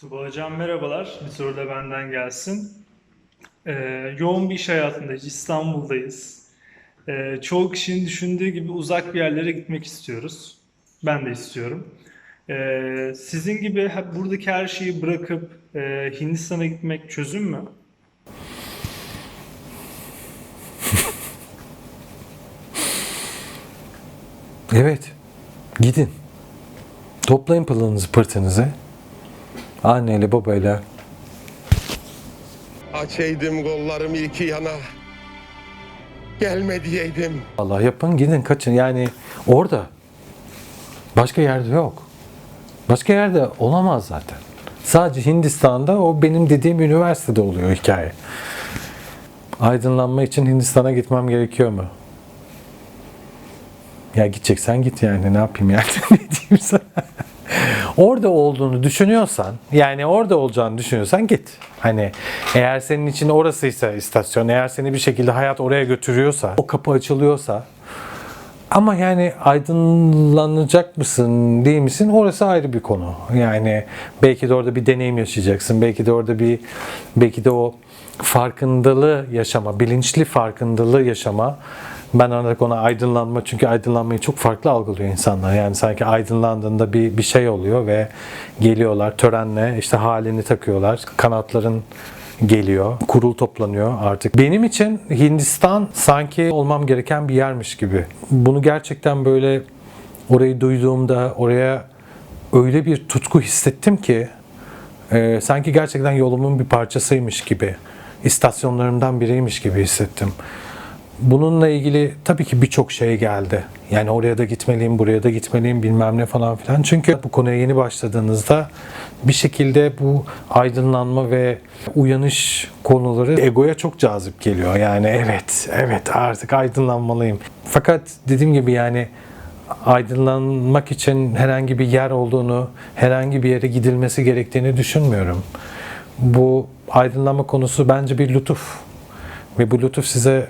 Tuba Hocam merhabalar. Bir soru da benden gelsin. Ee, yoğun bir iş hayatındayız. İstanbul'dayız. Ee, çoğu kişinin düşündüğü gibi uzak bir yerlere gitmek istiyoruz. Ben de istiyorum. Ee, sizin gibi hep buradaki her şeyi bırakıp e, Hindistan'a gitmek çözüm mü? Evet. Gidin. Toplayın pılınızı pırtınızı. Anneyle babayla Açaydım kollarım iki yana. Gelme diyeydim. Allah yapın gidin kaçın. Yani orada. Başka yerde yok. Başka yerde olamaz zaten. Sadece Hindistan'da o benim dediğim üniversitede oluyor hikaye. Aydınlanma için Hindistan'a gitmem gerekiyor mu? Ya gideceksen git yani ne yapayım yani ne diyeyim sana. Orada olduğunu düşünüyorsan yani orada olacağını düşünüyorsan git. Hani eğer senin için orasıysa istasyon eğer seni bir şekilde hayat oraya götürüyorsa o kapı açılıyorsa ama yani aydınlanacak mısın değil misin orası ayrı bir konu. Yani belki de orada bir deneyim yaşayacaksın. Belki de orada bir belki de o farkındalığı yaşama, bilinçli farkındalığı yaşama ben olarak ona aydınlanma çünkü aydınlanmayı çok farklı algılıyor insanlar. Yani sanki aydınlandığında bir bir şey oluyor ve geliyorlar törenle işte halini takıyorlar. Kanatların geliyor. Kurul toplanıyor artık. Benim için Hindistan sanki olmam gereken bir yermiş gibi. Bunu gerçekten böyle orayı duyduğumda oraya öyle bir tutku hissettim ki e, sanki gerçekten yolumun bir parçasıymış gibi. istasyonlarımdan biriymiş gibi hissettim. Bununla ilgili tabii ki birçok şey geldi. Yani oraya da gitmeliyim, buraya da gitmeliyim bilmem ne falan filan. Çünkü bu konuya yeni başladığınızda bir şekilde bu aydınlanma ve uyanış konuları egoya çok cazip geliyor. Yani evet, evet artık aydınlanmalıyım. Fakat dediğim gibi yani aydınlanmak için herhangi bir yer olduğunu, herhangi bir yere gidilmesi gerektiğini düşünmüyorum. Bu aydınlanma konusu bence bir lütuf. Ve bu lütuf size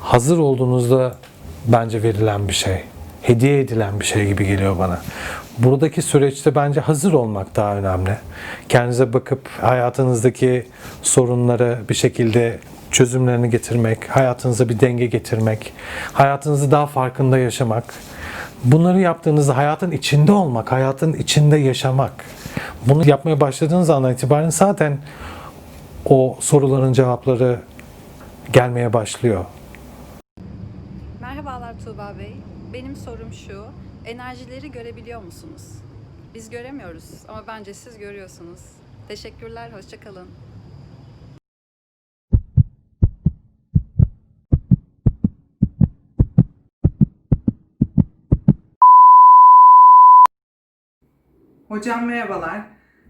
hazır olduğunuzda bence verilen bir şey. Hediye edilen bir şey gibi geliyor bana. Buradaki süreçte bence hazır olmak daha önemli. Kendinize bakıp hayatınızdaki sorunları bir şekilde çözümlerini getirmek, hayatınıza bir denge getirmek, hayatınızı daha farkında yaşamak. Bunları yaptığınızda hayatın içinde olmak, hayatın içinde yaşamak. Bunu yapmaya başladığınız andan itibaren zaten o soruların cevapları gelmeye başlıyor. Tuğba Bey. Benim sorum şu. Enerjileri görebiliyor musunuz? Biz göremiyoruz ama bence siz görüyorsunuz. Teşekkürler, hoşçakalın. Hocam merhabalar.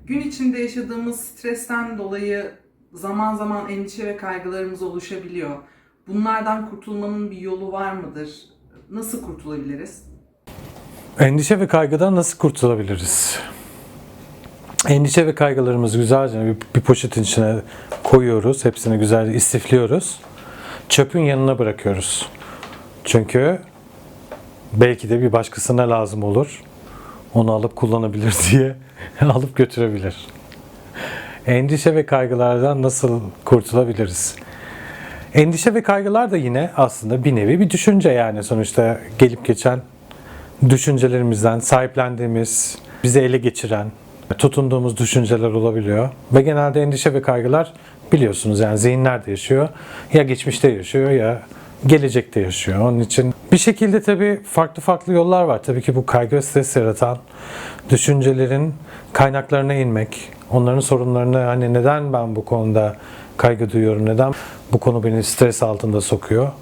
Gün içinde yaşadığımız stresten dolayı zaman zaman endişe ve kaygılarımız oluşabiliyor. Bunlardan kurtulmanın bir yolu var mıdır? Nasıl kurtulabiliriz? Endişe ve kaygıdan nasıl kurtulabiliriz? Endişe ve kaygılarımızı güzelce bir, bir poşetin içine koyuyoruz. Hepsini güzelce istifliyoruz. Çöpün yanına bırakıyoruz. Çünkü belki de bir başkasına lazım olur. Onu alıp kullanabilir diye alıp götürebilir. Endişe ve kaygılardan nasıl kurtulabiliriz? Endişe ve kaygılar da yine aslında bir nevi bir düşünce yani sonuçta gelip geçen düşüncelerimizden sahiplendiğimiz, bizi ele geçiren, tutunduğumuz düşünceler olabiliyor. Ve genelde endişe ve kaygılar biliyorsunuz yani zihinlerde yaşıyor. Ya geçmişte yaşıyor ya gelecekte yaşıyor. Onun için bir şekilde tabii farklı farklı yollar var. Tabii ki bu kaygı ve stres yaratan düşüncelerin kaynaklarına inmek, onların sorunlarını hani neden ben bu konuda kaygı duyuyorum, neden bu konu beni stres altında sokuyor.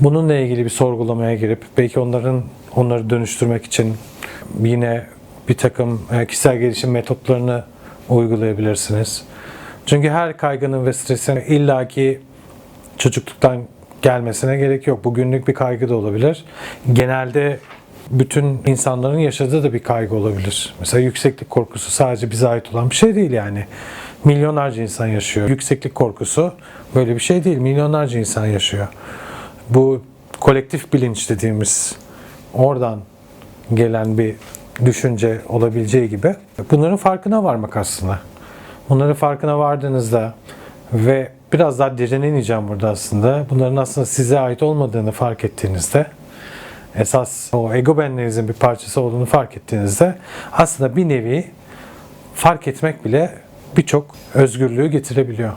Bununla ilgili bir sorgulamaya girip belki onların onları dönüştürmek için yine bir takım e, kişisel gelişim metotlarını uygulayabilirsiniz. Çünkü her kaygının ve stresin illaki çocukluktan gelmesine gerek yok. Bu günlük bir kaygı da olabilir. Genelde bütün insanların yaşadığı da bir kaygı olabilir. Mesela yükseklik korkusu sadece bize ait olan bir şey değil yani. Milyonlarca insan yaşıyor. Yükseklik korkusu böyle bir şey değil. Milyonlarca insan yaşıyor. Bu kolektif bilinç dediğimiz oradan gelen bir düşünce olabileceği gibi bunların farkına varmak aslında. Bunların farkına vardığınızda ve biraz daha derine burada aslında. Bunların aslında size ait olmadığını fark ettiğinizde esas o ego benlerinizin bir parçası olduğunu fark ettiğinizde aslında bir nevi fark etmek bile birçok özgürlüğü getirebiliyor.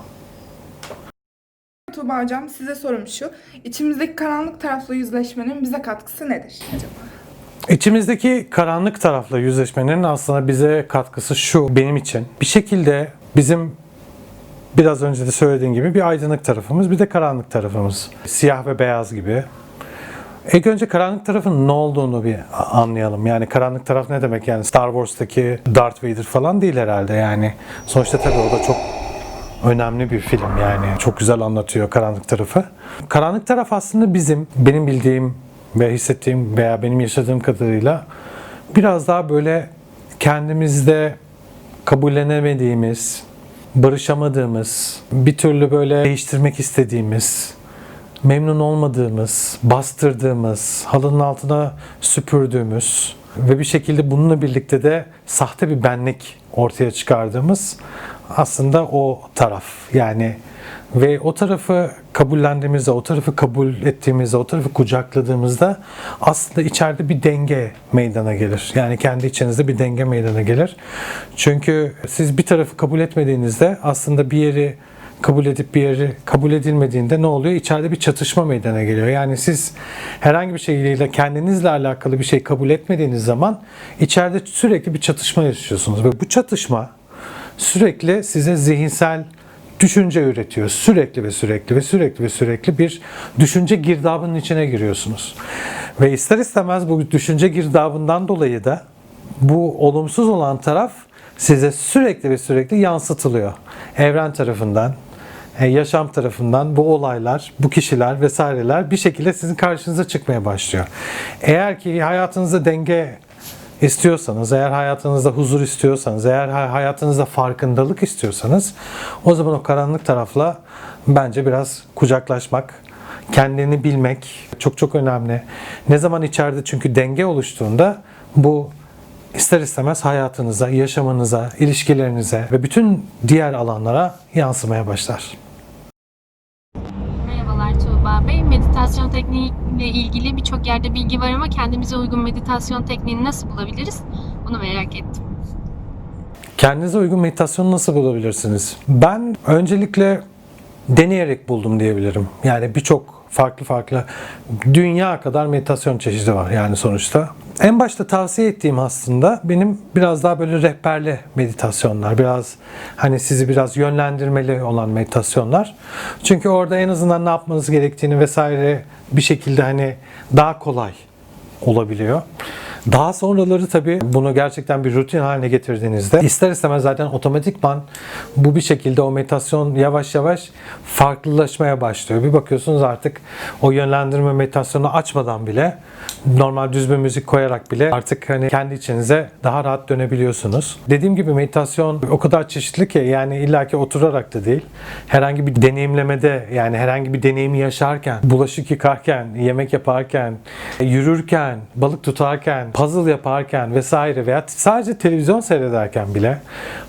Tuğba Hocam size sorum şu. İçimizdeki karanlık tarafla yüzleşmenin bize katkısı nedir acaba? İçimizdeki karanlık tarafla yüzleşmenin aslında bize katkısı şu benim için. Bir şekilde bizim biraz önce de söylediğim gibi bir aydınlık tarafımız bir de karanlık tarafımız. Siyah ve beyaz gibi. İlk önce karanlık tarafın ne olduğunu bir anlayalım. Yani karanlık taraf ne demek? Yani Star Wars'taki Darth Vader falan değil herhalde yani. Sonuçta tabii o da çok önemli bir film yani. Çok güzel anlatıyor karanlık tarafı. Karanlık taraf aslında bizim, benim bildiğim ve hissettiğim veya benim yaşadığım kadarıyla biraz daha böyle kendimizde kabullenemediğimiz, barışamadığımız, bir türlü böyle değiştirmek istediğimiz, memnun olmadığımız, bastırdığımız, halının altına süpürdüğümüz ve bir şekilde bununla birlikte de sahte bir benlik ortaya çıkardığımız aslında o taraf. Yani ve o tarafı kabullendiğimizde, o tarafı kabul ettiğimizde, o tarafı kucakladığımızda aslında içeride bir denge meydana gelir. Yani kendi içinizde bir denge meydana gelir. Çünkü siz bir tarafı kabul etmediğinizde aslında bir yeri kabul edip bir yeri kabul edilmediğinde ne oluyor? İçeride bir çatışma meydana geliyor. Yani siz herhangi bir şeyle kendinizle alakalı bir şey kabul etmediğiniz zaman içeride sürekli bir çatışma yaşıyorsunuz ve bu çatışma sürekli size zihinsel düşünce üretiyor. Sürekli ve sürekli ve sürekli ve sürekli bir düşünce girdabının içine giriyorsunuz. Ve ister istemez bu düşünce girdabından dolayı da bu olumsuz olan taraf size sürekli ve sürekli yansıtılıyor. Evren tarafından, e, yaşam tarafından bu olaylar, bu kişiler vesaireler bir şekilde sizin karşınıza çıkmaya başlıyor. Eğer ki hayatınızda denge istiyorsanız, eğer hayatınızda huzur istiyorsanız, eğer hay- hayatınızda farkındalık istiyorsanız o zaman o karanlık tarafla bence biraz kucaklaşmak, kendini bilmek çok çok önemli. Ne zaman içeride çünkü denge oluştuğunda bu ister istemez hayatınıza, yaşamınıza, ilişkilerinize ve bütün diğer alanlara yansımaya başlar. Merhabalar Tuğba Bey. Meditasyon tekniğiyle ilgili birçok yerde bilgi var ama kendimize uygun meditasyon tekniğini nasıl bulabiliriz? Bunu merak ettim. Kendinize uygun meditasyonu nasıl bulabilirsiniz? Ben öncelikle deneyerek buldum diyebilirim. Yani birçok farklı farklı dünya kadar meditasyon çeşidi var yani sonuçta. En başta tavsiye ettiğim aslında benim biraz daha böyle rehberli meditasyonlar. Biraz hani sizi biraz yönlendirmeli olan meditasyonlar. Çünkü orada en azından ne yapmanız gerektiğini vesaire bir şekilde hani daha kolay olabiliyor. Daha sonraları tabii bunu gerçekten bir rutin haline getirdiğinizde ister istemez zaten otomatikman bu bir şekilde o meditasyon yavaş yavaş farklılaşmaya başlıyor. Bir bakıyorsunuz artık o yönlendirme meditasyonu açmadan bile normal düz bir müzik koyarak bile artık hani kendi içinize daha rahat dönebiliyorsunuz. Dediğim gibi meditasyon o kadar çeşitli ki yani illaki oturarak da değil. Herhangi bir deneyimlemede yani herhangi bir deneyimi yaşarken, bulaşık yıkarken, yemek yaparken, yürürken, balık tutarken, puzzle yaparken vesaire veya sadece televizyon seyrederken bile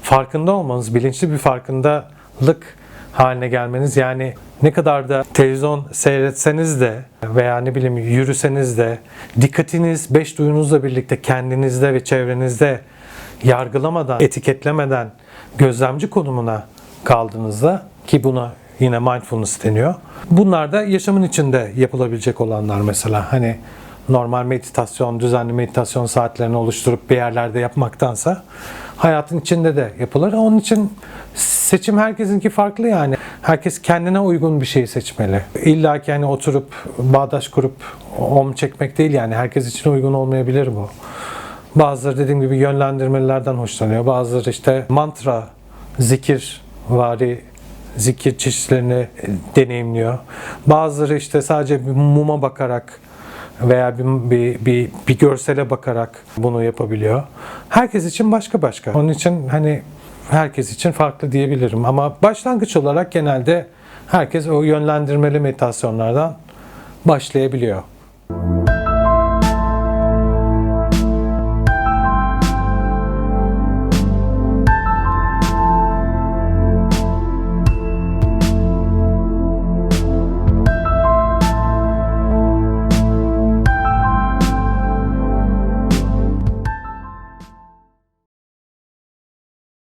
farkında olmanız, bilinçli bir farkındalık haline gelmeniz yani ne kadar da televizyon seyretseniz de veya ne bileyim yürüseniz de dikkatiniz beş duyunuzla birlikte kendinizde ve çevrenizde yargılamadan, etiketlemeden gözlemci konumuna kaldığınızda ki buna yine mindfulness deniyor. Bunlar da yaşamın içinde yapılabilecek olanlar mesela. Hani normal meditasyon, düzenli meditasyon saatlerini oluşturup bir yerlerde yapmaktansa hayatın içinde de yapılır. Onun için seçim herkesinki farklı yani. Herkes kendine uygun bir şey seçmeli. İlla ki hani oturup bağdaş kurup om çekmek değil yani. Herkes için uygun olmayabilir bu. Bazıları dediğim gibi yönlendirmelerden hoşlanıyor. Bazıları işte mantra, zikir vari zikir çeşitlerini deneyimliyor. Bazıları işte sadece muma bakarak veya bir, bir, bir, bir görsele bakarak bunu yapabiliyor. Herkes için başka başka. Onun için hani herkes için farklı diyebilirim. Ama başlangıç olarak genelde herkes o yönlendirmeli meditasyonlardan başlayabiliyor.